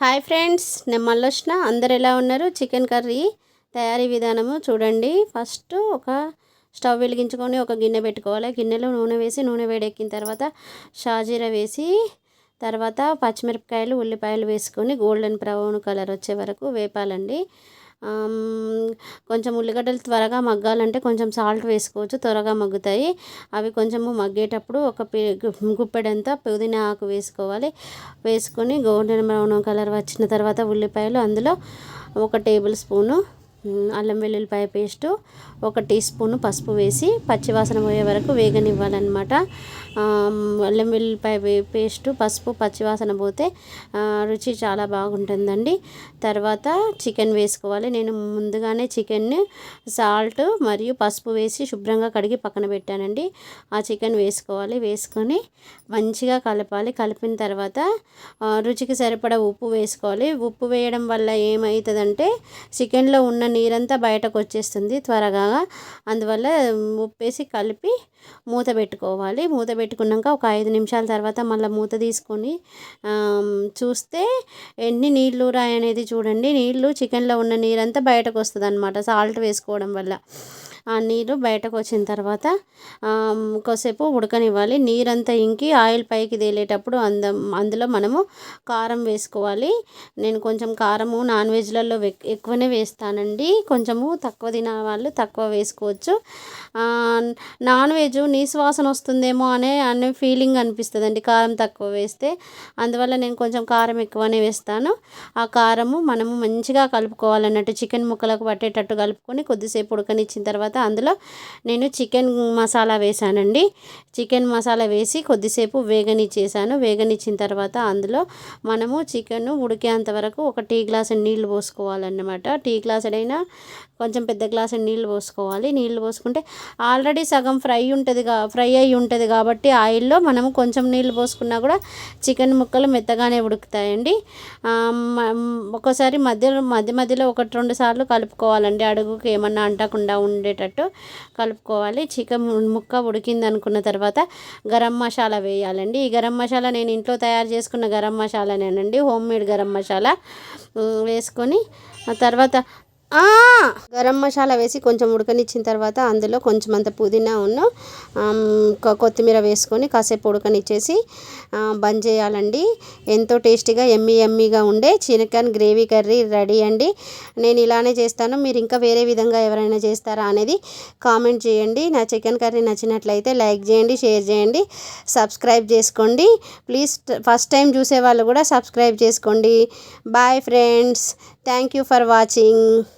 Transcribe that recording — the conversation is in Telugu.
హాయ్ ఫ్రెండ్స్ నేను మళ్ళీ అందరు ఎలా ఉన్నారు? చికెన్ కర్రీ తయారీ విధానము చూడండి. ఫస్ట్ ఒక స్టవ్ వెలిగించుకొని ఒక గిన్నె పెట్టుకోవాలి. గిన్నెలో నూనె వేసి నూనె వేడెక్కిన తర్వాత షాజీరా వేసి తర్వాత పచ్చిమిరపకాయలు ఉల్లిపాయలు వేసుకొని గోల్డెన్ బ్రౌన్ కలర్ వచ్చే వరకు వేపాలండి. కొంచెం ఉల్లిగడ్డలు త్వరగా మగ్గాలంటే కొంచెం సాల్ట్ వేసుకోవచ్చు త్వరగా మగ్గుతాయి. అవి కొంచెము మగ్గేటప్పుడు ఒక గుప్పెడంతా పుదీనా ఆకు వేసుకోవాలి. వేసుకొని గోల్డెన్ బ్రౌన్ కలర్ వచ్చిన తర్వాత ఉల్లిపాయలు అందులో ఒక టేబుల్ స్పూను అల్లం వెల్లుల్లిపాయ పేస్టు ఒక టీ స్పూన్ పసుపు వేసి పచ్చివాసన పోయే వరకు వేగనివ్వాలన్నమాట. అల్లం వెల్లుల్లిపాయ పేస్ట్ పసుపు పచ్చివాసన పోతే రుచి చాలా బాగుంటుందండి. తర్వాత చికెన్ వేసుకోవాలి. నేను ముందుగానే చికెన్ని సాల్ట్ మరియు పసుపు వేసి శుభ్రంగా కడిగి పక్కన పెట్టానండి. ఆ చికెన్ వేసుకోవాలి. వేసుకొని మంచిగా కలపాలి. కలిపిన తర్వాత రుచికి సరిపడా ఉప్పు వేసుకోవాలి. ఉప్పు వేయడం వల్ల ఏమవుతుందంటే చికెన్లో ఉన్న నీరంతా బయటకు వచ్చేస్తుంది త్వరగా. అందువల్ల ఉప్పేసి కలిపి మూత పెట్టుకోవాలి. మూత పెట్టుకున్నాక ఒక ఐదు నిమిషాల తర్వాత మళ్ళీ మూత తీసుకొని చూస్తే ఎన్ని నీళ్ళు రాయనేది చూడండి. నీళ్ళు చికెన్లో ఉన్న నీరంతా బయటకు వస్తుంది అనమాట సాల్ట్ వేసుకోవడం వల్ల. ఆ నీరు బయటకు వచ్చిన తర్వాత కొద్దిసేపు ఉడకనివ్వాలి. నీరంతా ఇంకి ఆయిల్ పైకి తేలేటప్పుడు అంద అందులో మనము కారం వేసుకోవాలి. నేను కొంచెం కారము నాన్ వెజ్లలో ఎక్కువనే వేస్తానండి. కొంచెము తక్కువ తిన వాళ్ళు తక్కువ వేసుకోవచ్చు. నాన్ వెజ్ నీసువాసన వస్తుందేమో అనే అనే ఫీలింగ్ అనిపిస్తుంది అండి కారం తక్కువ వేస్తే. అందువల్ల నేను కొంచెం కారం ఎక్కువనే వేస్తాను. ఆ కారము మనము మంచిగా కలుపుకోవాలన్నట్టు చికెన్ ముక్కలకు పట్టేటట్టు కలుపుకొని కొద్దిసేపు ఉడకనిచ్చిన తర్వాత అందులో నేను చికెన్ మసాలా వేసానండి చికెన్ మసాలా వేసి కొద్దిసేపు వేగనిచ్చేసాను వేగనిచ్చిన తర్వాత అందులో మనము చికెన్ ఉడికేంత వరకు ఒక టీ గ్లాసు నీళ్ళు పోసుకోవాలన్నమాట. టీ గ్లాసుడైనా కొంచెం పెద్ద గ్లాసు నీళ్ళు పోసుకోవాలి. నీళ్ళు పోసుకుంటే ఆల్రెడీ సగం ఫ్రై ఉంటుంది ఫ్రై అయి ఉంటుంది కాబట్టి ఆయిల్లో మనము కొంచెం నీళ్ళు పోసుకున్నా కూడా చికెన్ ముక్కలు మెత్తగానే ఉడుకుతాయండి. ఒక్కోసారి మధ్యలో మధ్య మధ్యలో ఒకటి రెండు సార్లు కలుపుకోవాలండి. అడుగుకి ఏమన్నా అంటకుండా ఉండేటట్టు కలుపుకోవాలి. చికెన్ ముక్క ఉడికింది అనుకున్న తర్వాత గరం మసాలా వేయాలండి. ఈ గరం మసాలా నేను ఇంట్లో తయారు చేసుకున్న గరం మసాలానేనండి. హోమ్ మేడ్ గరం మసాలా వేసుకొని తర్వాత గరం మసాలా వేసి కొంచెం ఉడకనిచ్చిన తర్వాత అందులో కొంచెం అంత పుదీనా ఉన్న కొత్తిమీర వేసుకొని కాసేపు ఉడకనిచ్చేసి బంద్ చేయాలండి. ఎంతో టేస్టీగా ఎమ్మీ ఎమ్మీగా ఉండే చికెన్ గ్రేవీ కర్రీ రెడీ అండి. నేను ఇలానే చేస్తాను. మీరు ఇంకా వేరే విధంగా ఎవరైనా చేస్తారా అనేది కామెంట్ చేయండి. నా చికెన్ కర్రీ నచ్చినట్లయితే లైక్ చేయండి షేర్ చేయండి సబ్స్క్రైబ్ చేసుకోండి. ప్లీజ్ ఫస్ట్ టైం చూసే వాళ్ళు కూడా సబ్స్క్రైబ్ చేసుకోండి. Bye friends. Thank you for watching.